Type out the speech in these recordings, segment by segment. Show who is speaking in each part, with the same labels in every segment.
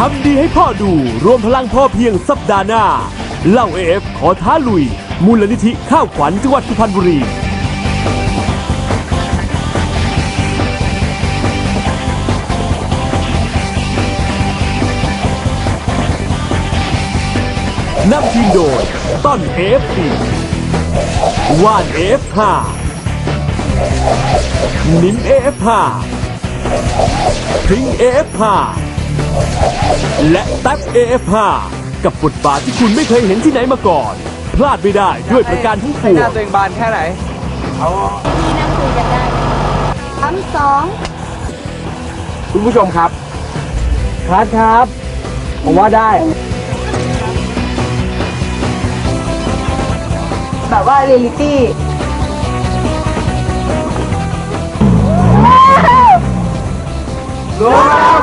Speaker 1: ทำดีให้พ่อดูรวมพลังพ่อเพียงสัปดาห์หน้าเล่าเอฟขอท้าลุย มูลนิธิข้าวขวัญจังหวัดสุพรรณบุรี นำทีมโดยต้น AFC ว่าน F5 นิม AF5 พริง AF5 และแท็บ AF5 กับบทบาทที่คุณไม่เคยเห็นที่ไหนมาก่อน พลาดไม่ได้ด้วยประการทั้งป
Speaker 2: ให้
Speaker 1: ว
Speaker 2: หน้างตัวเองบานแค่ไหน
Speaker 3: ที่นั่งคุยกันได้คำสอง
Speaker 2: คุณผู้ชมครับคัดครับ ผมว่าได้
Speaker 3: แบบว่าเรียลิตี้
Speaker 2: รู้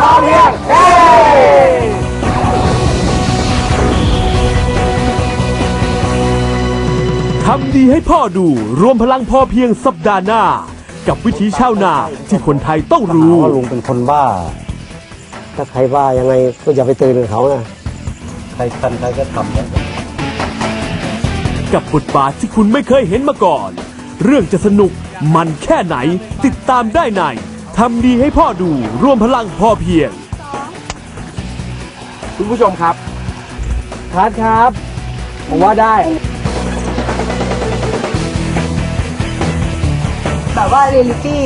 Speaker 2: แล้วพอเพียงเฮ้
Speaker 1: ทำดีให้พ่อดูรวมพลังพ่อเพียงสัปดาห์หน้า กับวิธีชาวนาที่คนไทยต้องรู้
Speaker 4: ว่าลุงเป็นคนบ้า ถ้าใครบ้ายังไงก็อย่าไปตื่นเขานะ ใครทันใครก็ทำนะ
Speaker 1: กับบทบาทที่คุณไม่เคยเห็นมาก่อน เรื่องจะสนุกมันแค่ไหน ติดตามได้ในทำดีให้พ่อดูรวมพลังพ่อเพียง
Speaker 2: คุณผู้ชมครับทัดครับ ผมว่าได้
Speaker 3: แบบว่าเรียลิตี้